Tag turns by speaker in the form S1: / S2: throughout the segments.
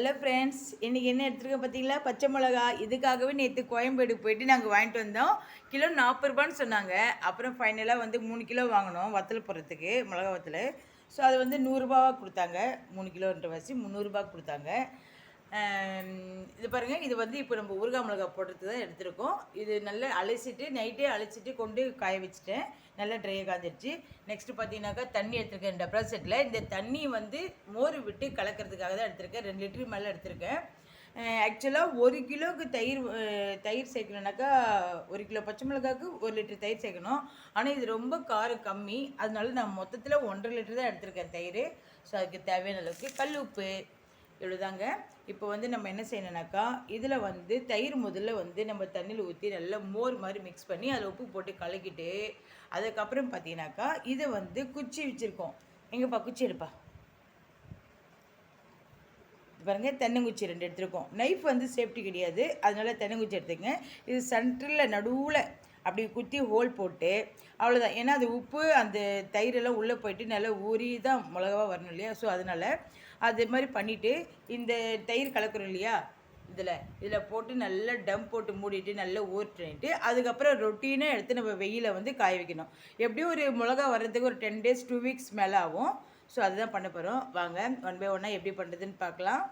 S1: Hello friends இன்றைக்கி என்ன எடுத்துருக்கோம் பார்த்தீங்களா? பச்சை மிளகா. இதுக்காகவே நேற்று கோயம்பேடு போயிட்டு நாங்கள் வாங்கிட்டு வந்தோம். கிலோ நாற்பது ரூபான்னு சொன்னாங்க. அப்புறம் ஃபைனலாக வந்து மூணு கிலோ வாங்கினோம் வத்தல் போடுறதுக்கு மிளகா வத்தல். ஸோ அது வந்து நூறுரூபாவாக கொடுத்தாங்க. மூணு கிலோன்ற வச்சு முந்நூறுரூபா கொடுத்தாங்க. இது பாருங்கள் இது வந்து இப்போ நம்ம ஊறுகாய் மிளகா போடுறது தான் எடுத்திருக்கோம். இது நல்லா அலசிட்டு நைட்டே அலசிட்டு கொண்டு காய வச்சுட்டேன். நல்லா ட்ரையாக காய்ஞ்சிருச்சு நெக்ஸ்ட்டு பார்த்தீங்கன்னாக்கா தண்ணி எடுத்திருக்கேன் டப்ரா செட்டில் இந்த தண்ணி வந்து மோர் விட்டு கலக்கிறதுக்காக தான் எடுத்திருக்கேன். ரெண்டு லிட்டரு மேலே எடுத்திருக்கேன். ஆக்சுவலாக ஒரு கிலோவுக்கு தயிர் தயிர் சேர்க்கணுனாக்கா ஒரு கிலோ பச்சை மிளகாவுக்கு ஒரு லிட்டர் தயிர் சேர்க்கணும். ஆனால் இது ரொம்ப காரம் கம்மி. அதனால நான் மொத்தத்தில் ஒன்றரை லிட்டர் தான் எடுத்திருக்கேன் தயிர். ஸோ அதுக்கு தேவையான அளவுக்கு கல் உப்பு இவ்வளோதாங்க இப்போ வந்து நம்ம என்ன செய்யணுனாக்கா இதில் வந்து தயிர் முதல்ல வந்து நம்ம தண்ணியில் ஊற்றி நல்லா மோர் மாதிரி மிக்ஸ் பண்ணி அதில் உப்பு போட்டு கலக்கிட்டு அதுக்கப்புறம் பார்த்தீங்கன்னாக்கா இதை வந்து குச்சி வச்சுருக்கோம். எங்கப்பா குச்சி எடுப்பா. பாருங்க தென்னங்குச்சி ரெண்டு எடுத்துருக்கோம். நைஃப் வந்து சேஃப்டி கிடையாது. அதனால தென்னங்குச்சி எடுத்துங்க இது சென்டரில் நடுவில் அப்படி குத்தி ஹோல் போட்டு அவ்வளோதான் ஏன்னா அது உப்பு அந்த தயிரெல்லாம் உள்ளே போயிட்டு நல்லா ஊறி தான் மிளகாவாக வரணும் இல்லையா? ஸோ அதனால் அது மாதிரி பண்ணிவிட்டு இந்த தயிர் கலக்கிறோம் இல்லையா? இதில் இதில் போட்டு நல்லா டம் போட்டு மூடிட்டு நல்லா ஊற்றிட்டு அதுக்கப்புறம் ரொட்டீனாக எடுத்து நம்ம வெயில வந்து காய வைக்கணும். எப்படியும் ஒரு மிளகா வர்றதுக்கு ஒரு டென் டேஸ் டூ வீக்ஸ் மேலே ஆகும் ஸோ அதுதான் பண்ண போகிறோம் வாங்க ஒன் பை ஒன்னாக எப்படி பண்ணுறதுன்னு பார்க்கலாம்.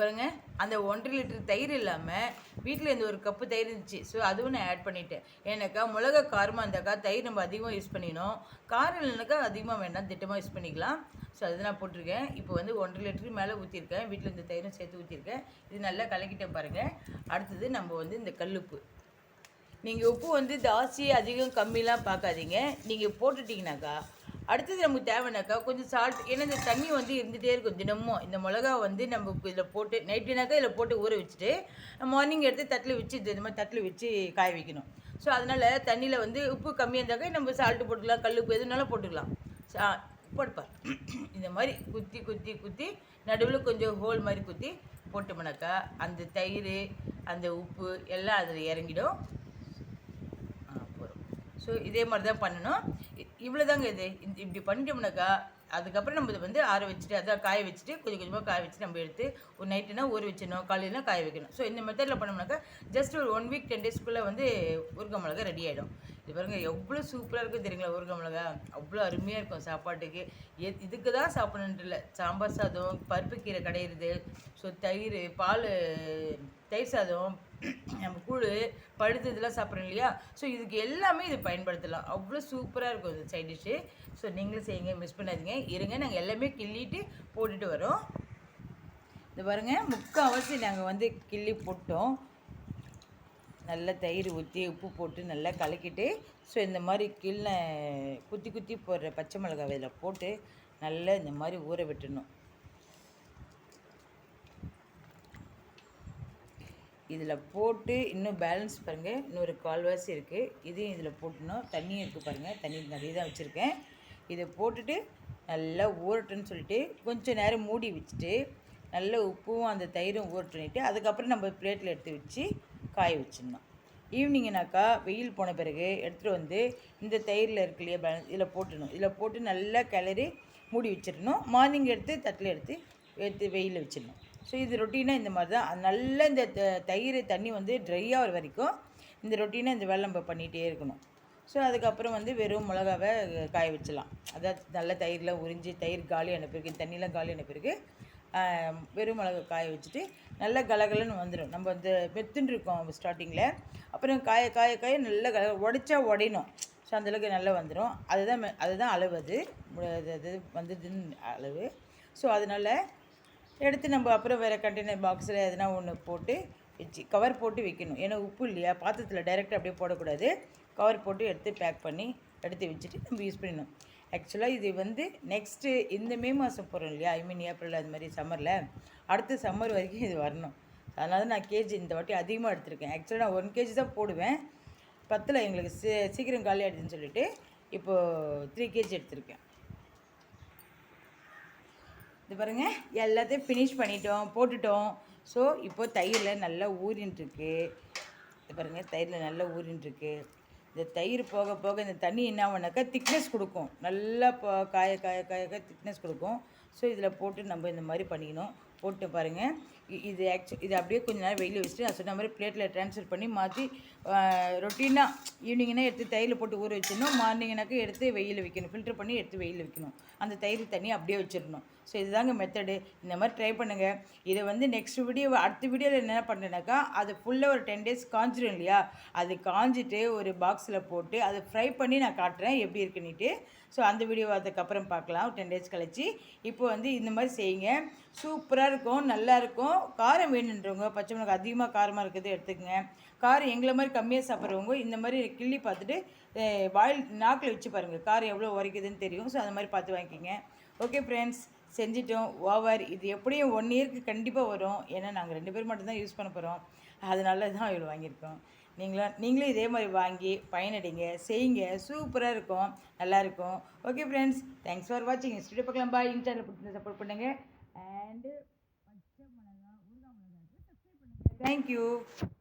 S1: பாருங்கள் பாருங்க அந்த ஒன்றரை லிட்டர் தயிர் இல்லாமல் வீட்டில் இந்த ஒரு கப்பு தயிர் இருந்துச்சு. ஸோ அதுவும் நான் ஆட் பண்ணிட்டேன். ஏன்னாக்கா மிளகா காரமாக இருந்தாக்கா தயிர் நம்ம அதிகமாக யூஸ் பண்ணிக்கணும் காரம் இல்லைனாக்கா அதிகமாக வேண்டாம் திட்டமாக யூஸ் பண்ணிக்கலாம். ஸோ அது நான் போட்டிருக்கேன். இப்போ வந்து ஒன்றரை லிட்டரு மேலே ஊற்றிருக்கேன் வீட்டில் இந்த தயிரும் சேர்த்து ஊற்றிருக்கேன் இது நல்லா கலக்கிட்டேன் பாருங்கள் அடுத்தது நம்ம வந்து இந்த கல்லுப்பு. நீங்கள் உப்பு வந்து ஜாஸ்தி அதிகம் கம்மிலாம் பார்க்காதீங்க. நீங்கள் போட்டுட்டிங்கனாக்கா அடுத்தது நமக்கு தேவைனாக்கா கொஞ்சம் சால்ட் ஏன்னா இந்த தண்ணி வந்து இருந்துகிட்டே இருக்கும் தினமும். இந்த மிளகா வந்து நம்ம இதில் போட்டு நைட்டுனாக்கா இதில் போட்டு ஊற வச்சுட்டு மார்னிங் எடுத்து தட்டில் வச்சு இந்த மாதிரி தட்டில் வச்சு காய வைக்கணும். ஸோ அதனால் தண்ணியில் வந்து உப்பு கம்மியாக இருந்தாக்கா நம்ம சால்ட்டு போட்டுக்கலாம் கல் உப்பு எதுனாலும் போட்டுக்கலாம். சா போட்டுப்பார் இந்த மாதிரி குத்தி குத்தி குத்தி நடுவில் கொஞ்சம் ஹோல் மாதிரி குத்தி போட்டோம்னாக்கா அந்த தயிர் அந்த உப்பு எல்லாம் அதில் இறங்கிடும். போகிறோம் ஸோ இதே மாதிரி தான் பண்ணணும். இவ்வளோதாங்க இது. இப்படி பண்ணிட்டோம்னாக்கா அதுக்கப்புறம் நம்ம இதை வந்து ஆற வச்சுட்டு அதான் காய வச்சுட்டு கொஞ்சம் கொஞ்சமாக காய வச்சு நம்ம எடுத்து ஒரு நைட்டுனா ஊற வச்சிடணும். காலையிலாம் காய வைக்கணும். ஸோ இந்த மெத்தடில் பண்ணோம்னாக்கா ஜஸ்ட் ஒரு ஒன் வீக் டென் டேஸ்க்குள்ளே வந்து ஊறுகாய் மிளகா ரெடி ஆகிடும் இது பாருங்க எவ்வளோ சூப்பராக இருக்கும் தெரியுங்களா ஊறுகாய் மிளகா அவ்வளோ அருமையாக இருக்கும் சாப்பாட்டுக்கு. எ இதுக்கு தான் சாப்பிடணுன்ட்டு இல்லை. சாம்பார் சாதம் பருப்பு கீரை கடையிறது ஸோ தயிர் பால் தயிர் சாதம் நம்ம கூழ் பழுத்து இதெல்லாம் சாப்பிட்றோம் இல்லையா? ஸோ இதுக்கு எல்லாமே இது பயன்படுத்தலாம். அவ்வளோ சூப்பராக இருக்கும் இந்த சைட் டிஷ்ஷு ஸோ நீங்களும் செய்யுங்க மிஸ் பண்ணாதீங்க. இருங்க நாங்கள் எல்லாமே கிள்ளிட்டு போட்டுட்டு வரோம். இது பாருங்கள் முக்கால்வாசி நாங்கள் வந்து கிள்ளி போட்டோம். நல்லா தயிர் ஊற்றி உப்பு போட்டு நல்லா கலக்கிட்டு ஸோ இந்த மாதிரி கிள்ள குத்தி குத்தி போடுற பச்சை மிளகாய் இதில் போட்டு நல்லா இந்த மாதிரி ஊற விட்டுடணும். இதில் போட்டு இன்னும் பேலன்ஸ் பாருங்கள் இன்னொரு கால்வாசி இருக்குது இதையும் இதில் போட்டணும். தண்ணியும் இருக்குது பாருங்கள் தண்ணி நிறைய தான் வச்சுருக்கேன். இதை போட்டுட்டு நல்லா ஊறட்டுன்னு சொல்லிட்டு கொஞ்சம் நேரம் மூடி வச்சுட்டு நல்ல உப்பும் அந்த தயிரும் ஊறட்டுன்னுட்டு அதுக்கப்புறம் நம்ம பிளேட்டில் எடுத்து வச்சு காய வச்சிடணும். ஈவினிங்னாக்கா வெயில் போன பிறகு எடுத்துகிட்டு வந்து இந்த தயிரில் இருக்கு இல்லையா பேலன்ஸ் இதில் போட்டுடணும். இதில் போட்டு நல்லா கிளறி மூடி வச்சிடணும். மார்னிங் எடுத்து தட்டில் எடுத்து எடுத்து வெயிலில் வச்சிடணும். ஸோ இது ரொட்டீனாக இந்த மாதிரி தான். நல்ல நல்லா இந்த த- தயிர் தண்ணி வந்து ட்ரை ஆகிற வரைக்கும் இந்த ரொட்டீனாக இந்த வேலை நம்ம பண்ணிகிட்டே இருக்கணும். ஸோ அதுக்கப்புறம் வந்து வெறும் மிளகாவை காய வச்சிடலாம். அதாவது நல்ல தயிரில் உறிஞ்சி தயிர் காலி அனுப்பியிருக்கு தண்ணியெலாம் காலி அனுப்பியிருக்கு வெறும் மிளகா காய வச்சுட்டு நல்லா கலகலன்னு வந்துடும் நம்ம இந்த மெத்துன்னு இருக்கோம் ஸ்டார்டிங்கில் அப்புறம் காய காய காய நல்லா கல உடைச்சா உடையணும். ஸோ அந்தளவுக்கு நல்லா வந்துடும் அதுதான் அதுதான் அளவு அது. அது அது வந்ததுன்னு அளவு. ஸோ அதனால் எடுத்து நம்ம அப்புறம் வேறு கண்டெய்னர் பாக்ஸில் எதனா ஒன்று போட்டு வச்சு கவர் போட்டு வைக்கணும். ஏன்னா உப்பு இல்லையா? பாத்திரத்தில் டைரெக்டாக அப்படியே போடக்கூடாது. கவர் போட்டு எடுத்து பேக் பண்ணி எடுத்து வச்சுட்டு நம்ம யூஸ் பண்ணணும் ஆக்சுவலாக இது வந்து நெக்ஸ்ட்டு இந்த மே மாதம் போகிறோம் இல்லையா? ஐ மீன் ஏப்ரல் அது மாதிரி சம்மரில் அடுத்த சம்மர் வரைக்கும் இது வரணும். அதனால தான் நான் கேஜி இந்த வாட்டி அதிகமாக எடுத்திருக்கேன். ஆக்சுவலாக நான் ஒன் கேஜி தான் போடுவேன். பத்தில் எங்களுக்கு சீ சீக்கிரம் காலி ஆகிடுதுன்னு சொல்லிட்டு இப்போது த்ரீ கேஜி எடுத்திருக்கேன். இது பாருங்க எல்லாத்தையும் ஃபினிஷ் பண்ணிட்டோம் போட்டுட்டோம். ஸோ இப்போ தயிரில் நல்லா ஊறின்ட்டுருக்கு. இது பாருங்க தயிரில் நல்லா ஊறின்ட்டுருக்கு. இந்த தயிர் போக போக இந்த தண்ணி என்ன ஆகுனாக்கா திக்னஸ் கொடுக்கும். நல்லா போ காய காய காய காய திக்னஸ் கொடுக்கும். ஸோ இதில் போட்டு நம்ம இந்த மாதிரி பண்ணிக்கணும். போட்டு பாருங்கள் இது ஆக்சுவல் இது அப்படியே கொஞ்ச நேரம் வெயிலில் வச்சுட்டு நான் சொன்ன மாதிரி பிளேட்டில் ட்ரான்ஸ்ஃபர் பண்ணி மாற்றி ரொட்டீனாக ஈவினிங்னா எடுத்து தயிரில் போட்டு ஊற வச்சிடணும். மார்னிங்னாக்க எடுத்து வெயில் வைக்கணும். ஃபில்டர் பண்ணி எடுத்து வெயில் வைக்கணும். அந்த தயிர் தண்ணி அப்படியே வச்சிடணும். ஸோ இதுதாங்க மெத்தடு இந்த மாதிரி ட்ரை பண்ணுங்கள் இதை வந்து நெக்ஸ்ட் வீடியோ அடுத்த வீடியோவில் என்ன பண்ணுறேனாக்கா அது ஃபுல்லாக ஒரு டென் டேஸ் காஞ்சிடும் இல்லையா? அது காஞ்சிட்டு ஒரு பாக்ஸில் போட்டு அதை ஃப்ரை பண்ணி நான் காட்டுறேன். எப்படி இருக்குன்னுட்டு. ஸோ அந்த வீடியோ அதுக்கப்புறம் பார்க்கலாம். டென் டேஸ் கழிச்சு. இப்போ வந்து இந்த மாதிரி செய்யுங்க. சூப்பராக இருக்கும். நல்லாயிருக்கும் காரம் வேணுன்றவங்க பச்சை மிளகாய் அதிகமாக காரமாக இருக்குது எடுத்துக்கங்க. காரம் எங்களை மாதிரி கம்மியாக சாப்பிட்றவங்க இந்த மாதிரி கிள்ளி பார்த்துட்டு வாயில் நாக்கில் வச்சு பாருங்கள் காரம் எவ்வளோ உரைக்குதுன்னு தெரியும். ஸோ அந்த மாதிரி பார்த்து வாங்கிக்கோங்க. ஓகே ஃப்ரெண்ட்ஸ் செஞ்சிட்டோம். ஓவர் இது எப்படியும் ஒன் இயர்க்கு கண்டிப்பாக வரும். ஏன்னா நாங்கள் ரெண்டு பேர் மட்டும்தான் யூஸ் பண்ண போகிறோம் அதனால தான் இவ்வளோ வாங்கியிருக்கோம். நீங்களும் நீங்களும் இதே மாதிரி வாங்கி பயனடைங்க. செய்யுங்க. சூப்பராக இருக்கும். நல்லாயிருக்கும் ஓகே ஃப்ரெண்ட்ஸ் தேங்க்ஸ் ஃபார் வாட்சிங் ஸ்டுடியோ பார்க்கலாம் பாய் இன்ஸ்டாவில் சப்போர்ட் பண்ணுங்கள் அண்டு பச்சை மிளகா